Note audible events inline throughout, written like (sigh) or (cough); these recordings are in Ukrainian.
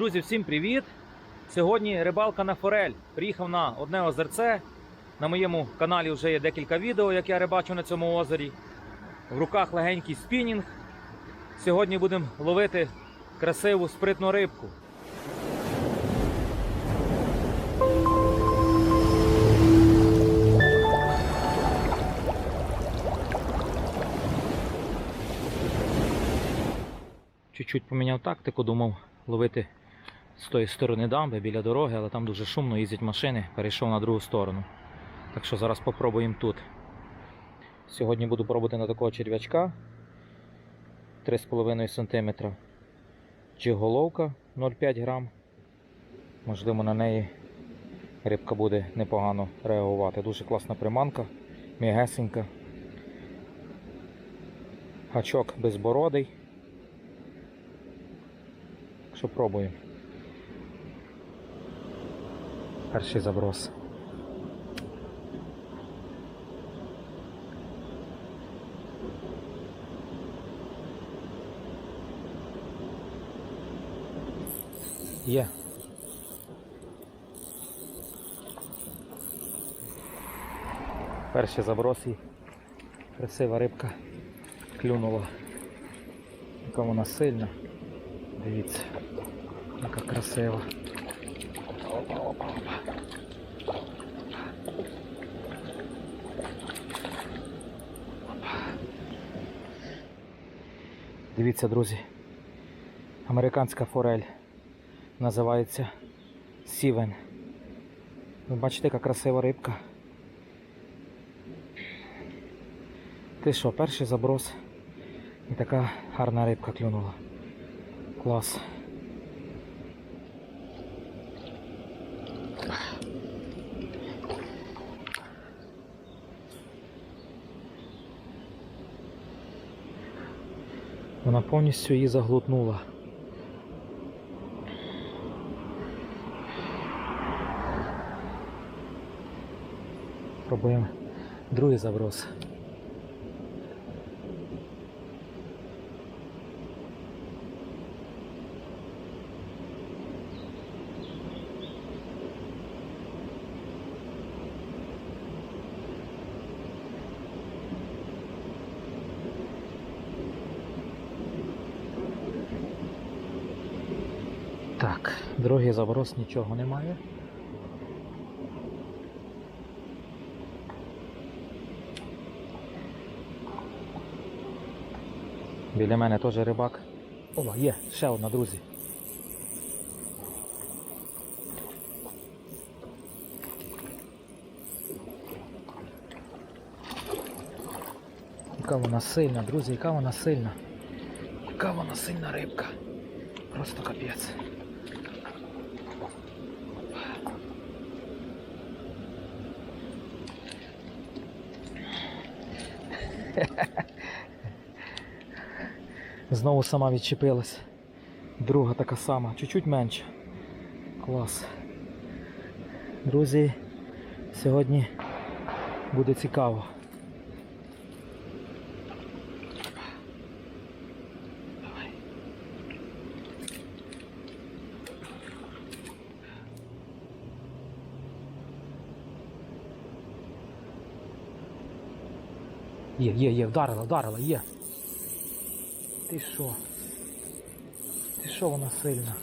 Друзі, всім привіт! Сьогодні рибалка на форель. Приїхав на одне озерце. На моєму каналі вже є декілька відео, як я рибачу на цьому озері. В руках легенький спінінг. Сьогодні будемо ловити красиву спритну рибку. Чуть-чуть поміняв тактику, думав ловити з тої сторони дамби біля дороги, але там дуже шумно їздять машини, перейшов на другу сторону. Так що зараз попробуємо тут. Сьогодні буду пробувати на такого черв'ячка 3,5 см. Чи головка 0,5 грам. Можливо, на неї рибка буде непогано реагувати. Дуже класна приманка, м'ягесенька. Гачок безбородий. Що пробуємо. Перший заброс. Є. Перший заброс і красива рибка клюнула. Яка вона сильна. Дивіться, яка красива. Дивіться, друзі. Американська форель. Називається Сівен. Ви бачите, яка красива рибка. Ти що, перший заброс. І така гарна рибка клюнула. Клас. Вона повністю її заглотнула. Пробуємо другий заброс. Так, другий заброс нічого немає. Біля мене теж рибак. О, є, ще одна, друзі. Яка вона сильна, друзі, яка вона сильна. Яка вона сильна рибка. Просто капець. (laughs) Знову сама відчепилась. Друга така сама, чуть-чуть менше. Клас. Друзі, сьогодні буде цікаво. Є, є, є, вдарила, вдарила, є. Ти що? Ти що вона сильна?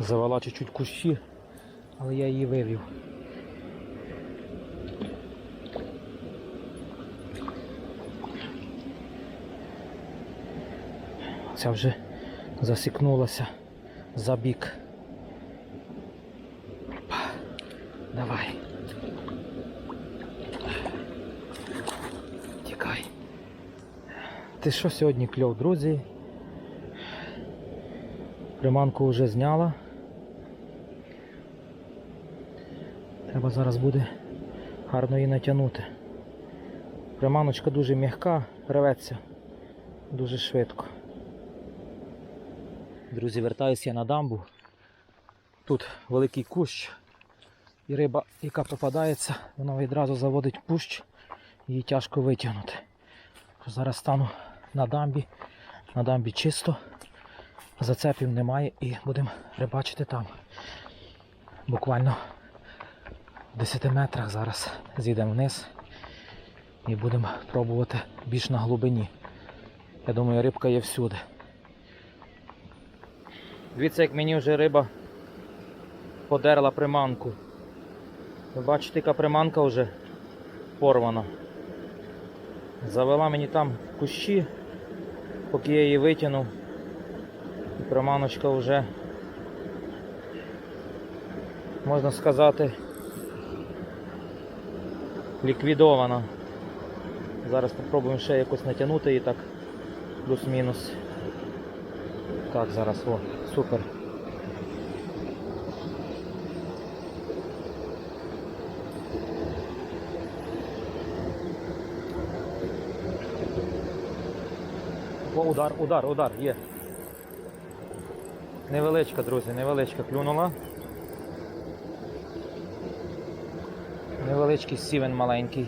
Завела чуть-чуть кущі, але я її вивів. Ця вже засікнулася за бік. Опа. Давай. Тікай. Ти що сьогодні кльов, друзі? Приманку вже зняла. Треба зараз буде гарно її натягнути. Приманочка дуже м'яка, рветься дуже швидко. Друзі, вертаюся я на дамбу. Тут великий кущ. І риба, яка попадається, вона відразу заводить пущ, її тяжко витягнути. Зараз стану на дамбі. На дамбі чисто, зацепів немає і будемо рибачити там. Буквально 10 метрах зараз зійдемо вниз і будемо пробувати більш на глибині. Я думаю, рибка є всюди. Дивіться, як мені вже риба подерла приманку. Ви бачите, яка приманка вже порвана. Завела мені там кущі, поки я її витягнув. Приманочка вже, можна сказати, ліквідована. Зараз спробуємо ще якось натягнути її так, плюс-мінус. Так, зараз, о, супер. О, удар, удар, удар, є. Невеличка, друзі, невеличка клюнула. Невеличкий сівен маленький.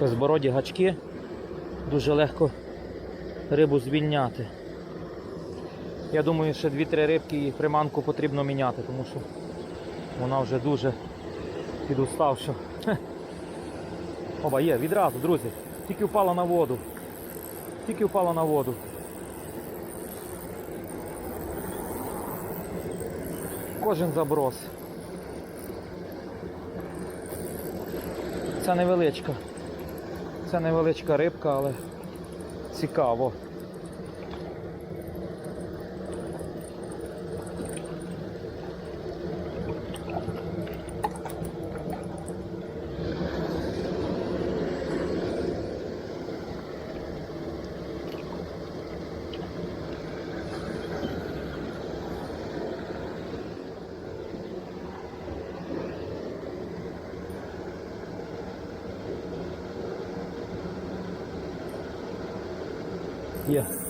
Безбороді гачки дуже легко рибу звільняти. Я думаю, ще 2-3 рибки і приманку потрібно міняти, тому що вона вже дуже підуставша. Оба є, відразу, друзі. Тільки впала на воду. Тільки впала на воду. Кожен заброс. Це невеличка. Це невеличка рибка, але цікаво.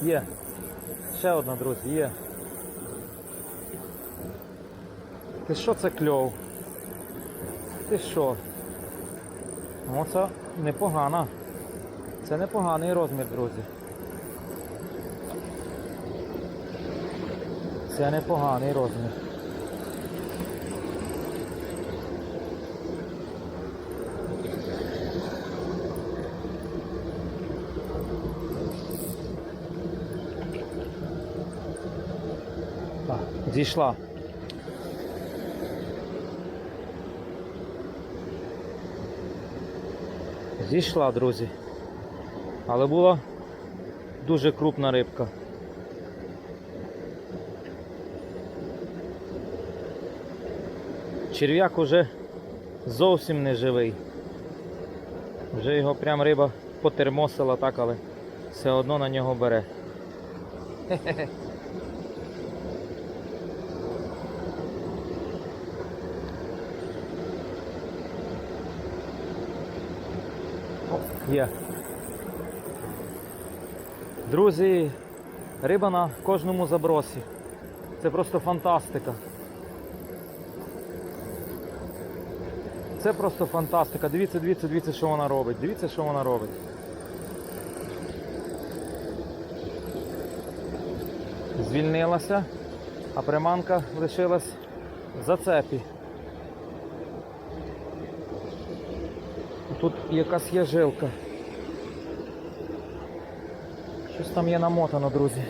Є. Ще одна, друзі, є. Ти що це кльов? Ти що? Ну це непогано. Це непоганий розмір, друзі. Це непоганий розмір. Зійшла. Зійшла, друзі. Але була дуже крупна рибка. Черв'як уже зовсім не живий. Вже його прям риба потермосила так, але все одно на нього бере. (laughs) Є. Друзі, риба на кожному забросі. Це просто фантастика. Це просто фантастика. Дивіться, дивіться, дивіться, що вона робить. Дивіться, що вона робить. Звільнилася, а приманка лишилась в зацепі. Тут якась є жилка. Щось там є намотано, друзі.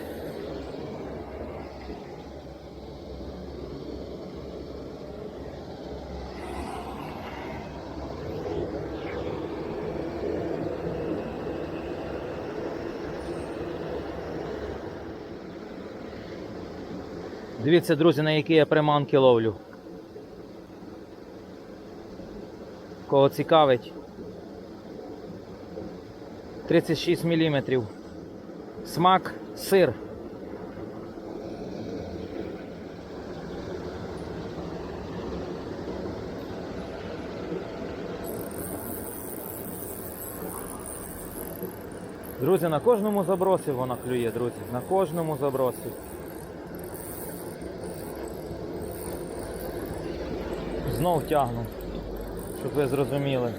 Дивіться, друзі, на які я приманки ловлю. Кого цікавить. 36 мм. Смак сир. Друзі, на кожному забросі вона клює, друзі. На кожному забросі. Знов тягну, щоб ви зрозуміли.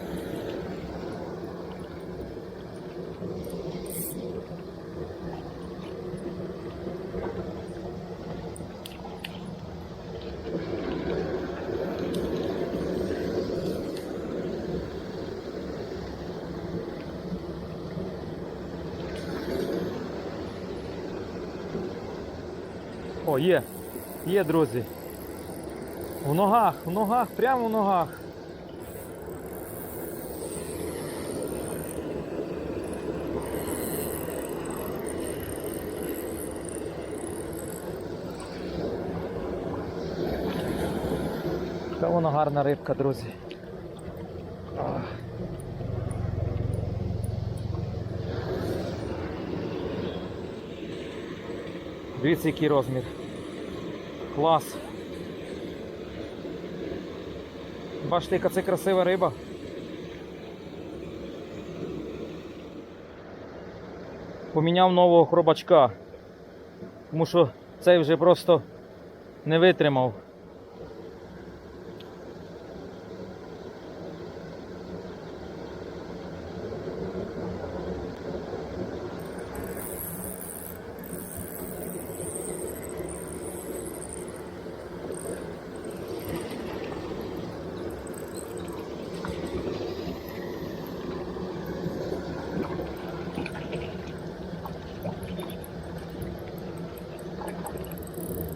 О, є. Є, друзі. В ногах, в ногах, прямо в ногах. Та вона гарна рибка, друзі. Дивіться, який розмір. Клас. Бачите, яка це красива риба. Поміняв нового хробачка. Тому що цей вже просто не витримав.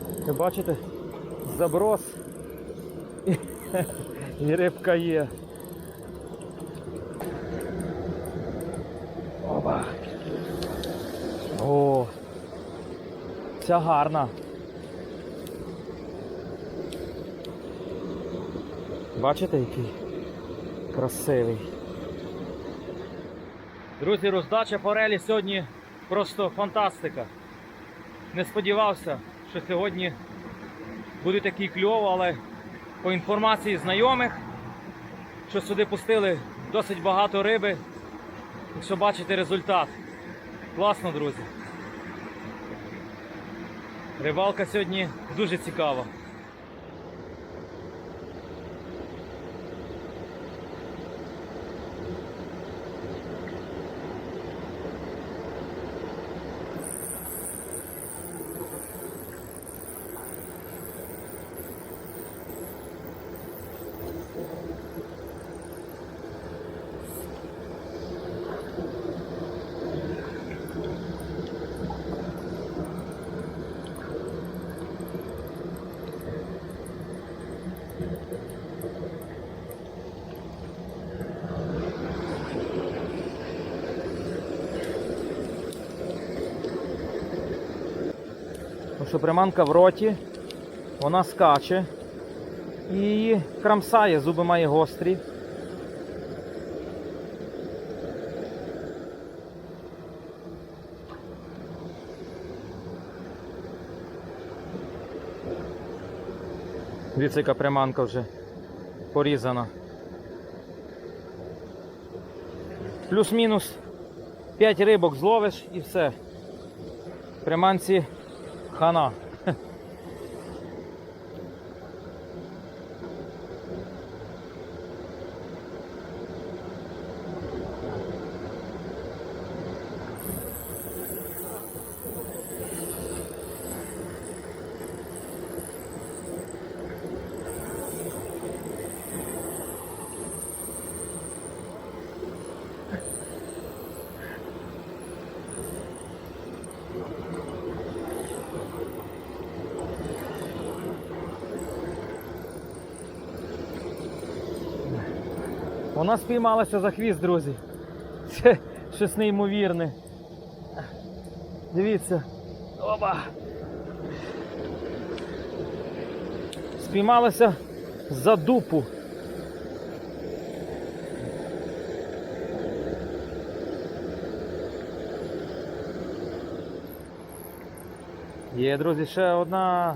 Ви бачите? Заброс. І, рибка є. Оба. О. Ця гарна. Бачите, який красивий. Друзі, роздача форелі сьогодні просто фантастика. Не сподівався, що сьогодні буде такий кльов, але по інформації знайомих, що сюди пустили досить багато риби. Якщо бачите результат. Класно, друзі. Рибалка сьогодні дуже цікава. Що приманка в роті, вона скаче і її крамсає, зуби має гострі. Яка приманка вже порізана. Плюс-мінус 5 рибок зловиш і все. Приманці хана. Вона спіймалася за хвіст, друзі. Це щось неймовірне. Дивіться. Опа! Спіймалася за дупу. Є, друзі, ще одна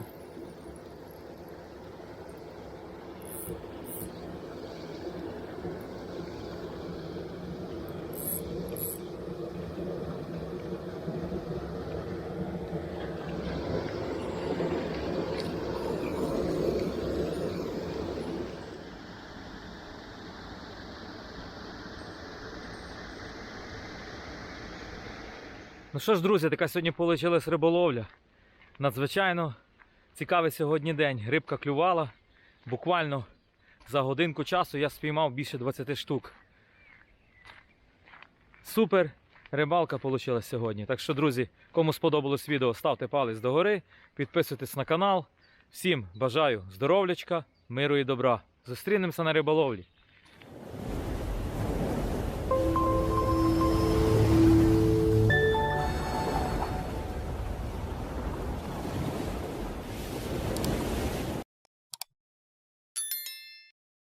Ну що ж, друзі, така сьогодні вийшла риболовля. Надзвичайно цікавий сьогодні день. Рибка клювала. Буквально за годинку часу я спіймав більше 20 штук. Супер рибалка вийшла сьогодні. Так що, друзі, кому сподобалось відео, ставте палець догори, підписуйтесь на канал. Всім бажаю здоров'ячка, миру і добра. Зустрінемося на риболовлі.